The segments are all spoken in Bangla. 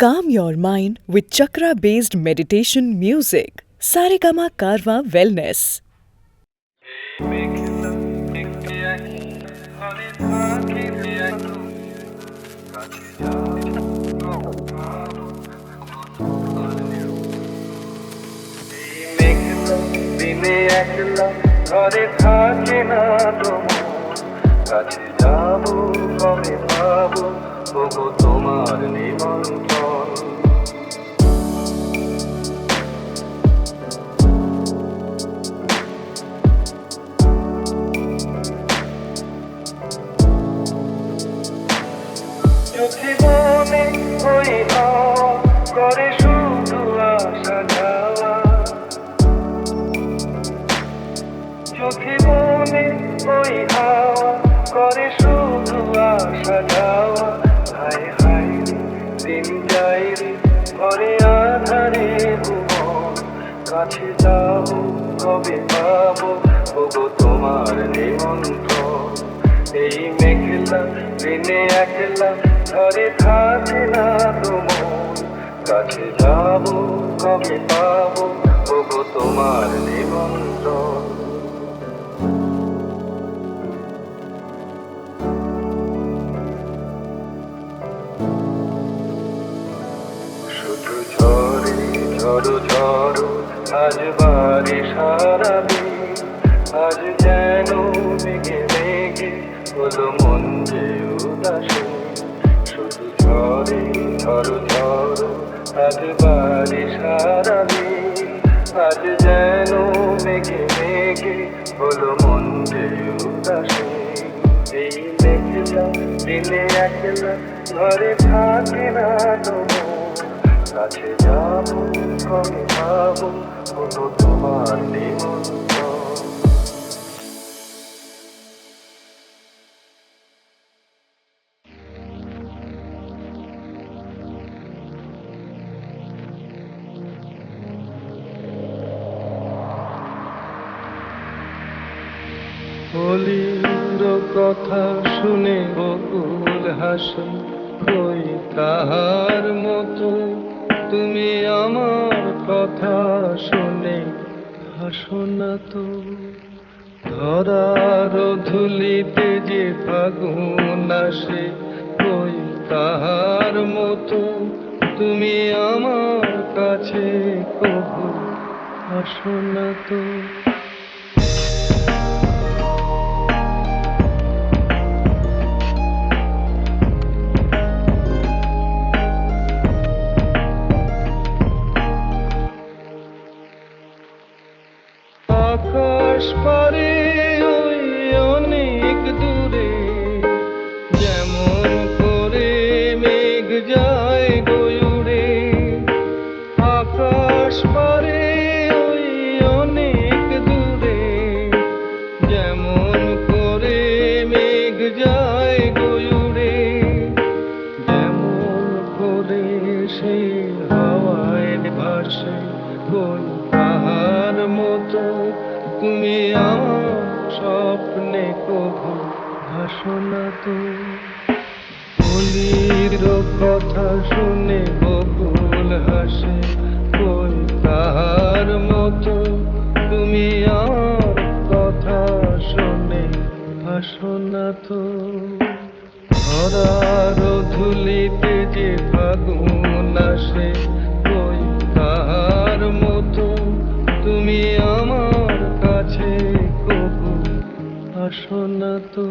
Calm your mind with chakra based meditation music. Saregama Karwa Wellness. দিনে একলা ঘরে থাকে না তোমার কাছে যাবো কবে পাবো ওগো তোমার নিমন্ত্রণ। চোখে মনে হাওয়া করে কবে পাবো ওগো তোমার নিমন্ত্রণ। এই মেঘলা দিনে একলা ঘরে থাকে না তোমার। কাছে যাব, কবে পাবো ওগো তোমার নিমন্ত্রণ। শুধু ঝরে ঝড়ো ঝড়ো আজ বাড়ি সারা দিন আজ যেন মেঘে মেঘে হলো মন যে উদাসী। শুধু ঝরে ঝড়ো ঝড়ো, আজ বাড়ি সারা দিন আজ যেন মেঘে মেঘে হলো মন যে উদাসী। এই মেঘলা, দিনে একলা, ঘরে থাকে না তোমার কাছে যাব কবে পাবো হলো তোমার কথা শুনে বকুল হাসে কই তাহার মতো তুমি আমার কথা শুনে, হাসো না তো। ধরার ধুলিতে যে ফাগুন আসে কই তাহার মতো। তুমি আমার কাছে কবু আসো না তো। আকাশ পারে ধরার ধুলিতে যে ফাগুন আসে কই তাহার মতো তুমি আমার কাছে কবু আসো না তো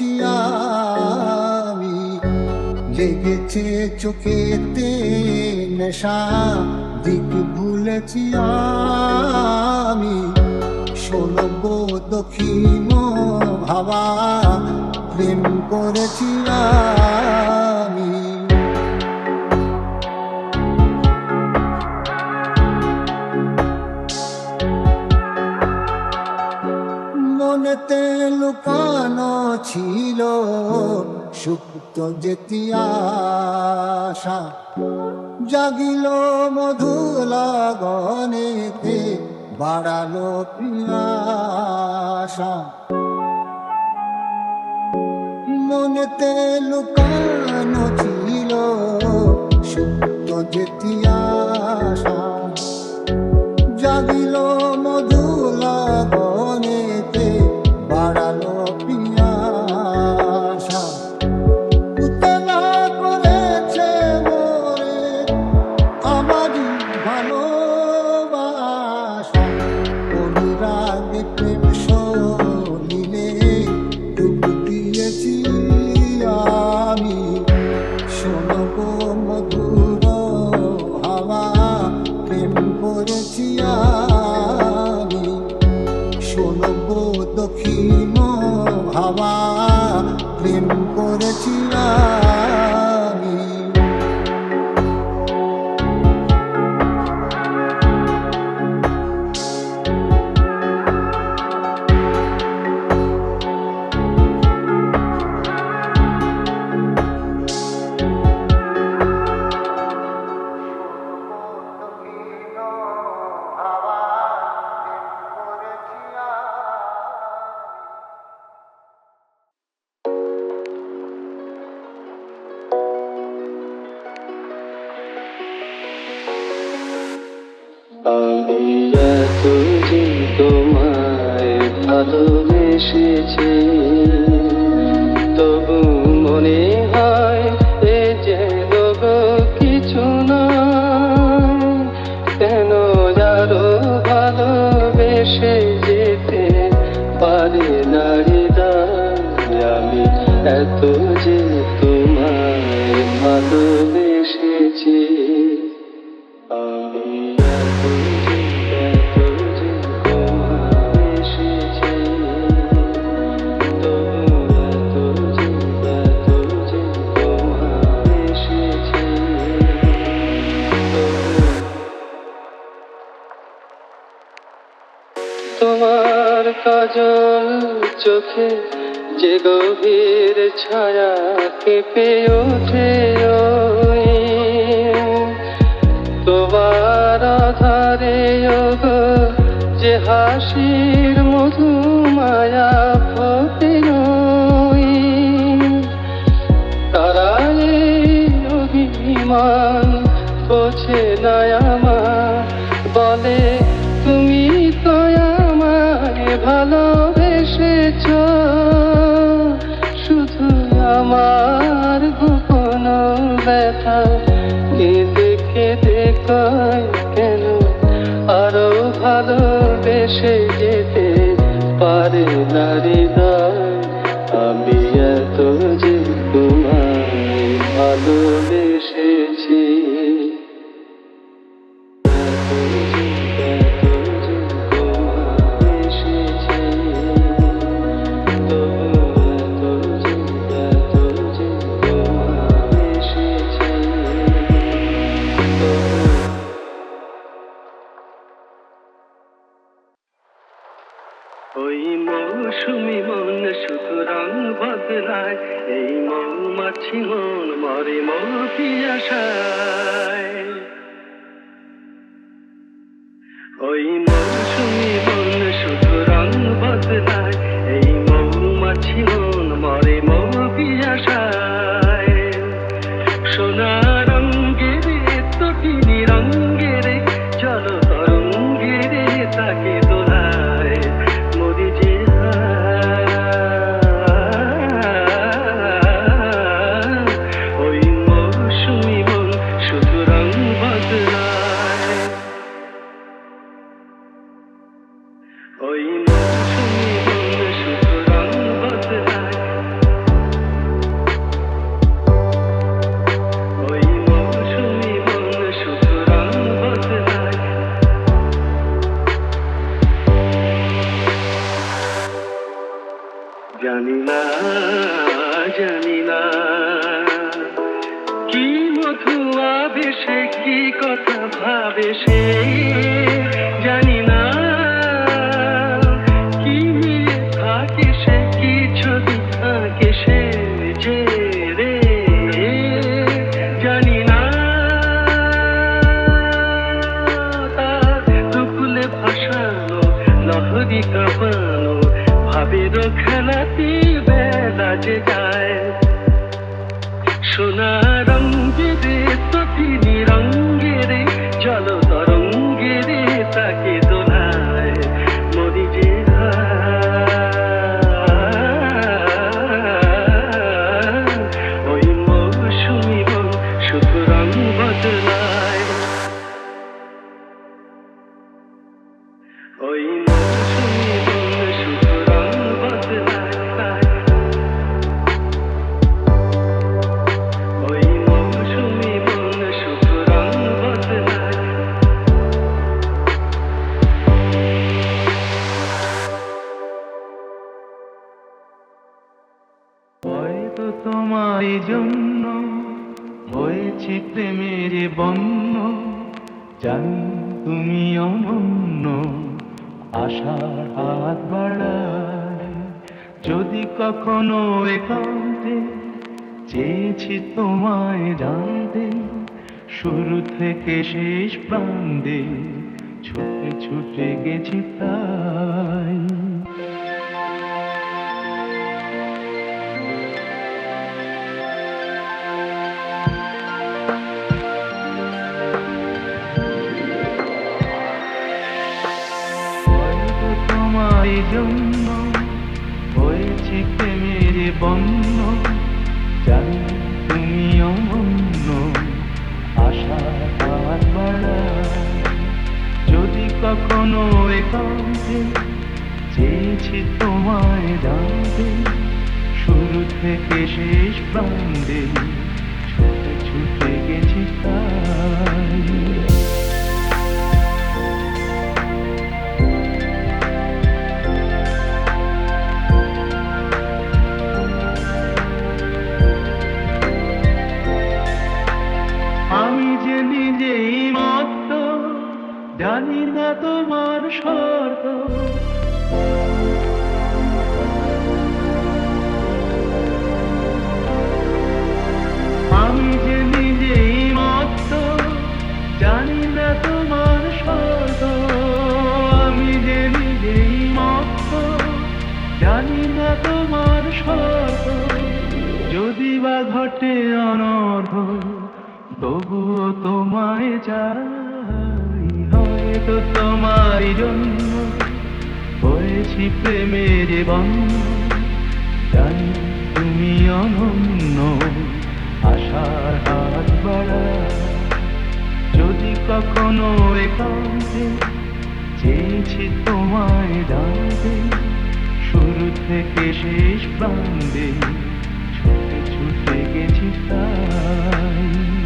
আমি। লেগেছে চোখেতে নেশা দিক ভুলেছি আমি। শোনব দক্ষিণ হাওয়া প্রেম করেছি আমি। লুকানো ছিল সুপ্ত যেতিয়াশা জাগিল মধু লাগনেতে বাড়ালো পিয়াশা। মনেতে লুকানো ছিল সুপ্ত যেতিয়াশা কেঁপে ওঠে তোমার আধারে যে হাসির মধু মায়া ফতে তারায় অভিমান বোঝে নয় আমার হয় কেন আরও ভালোবেসে যেতে পারে নারীরা Oi, que se expandem vão. জীবন জানি তুমি অনন্য আশার হাত বাড়া। যদি কখনো একান্তে চেয়েছি তোমায় ডাকতে, শুরু থেকে শেষ প্রান্তে ছুটে ছুটে গেছি তাই।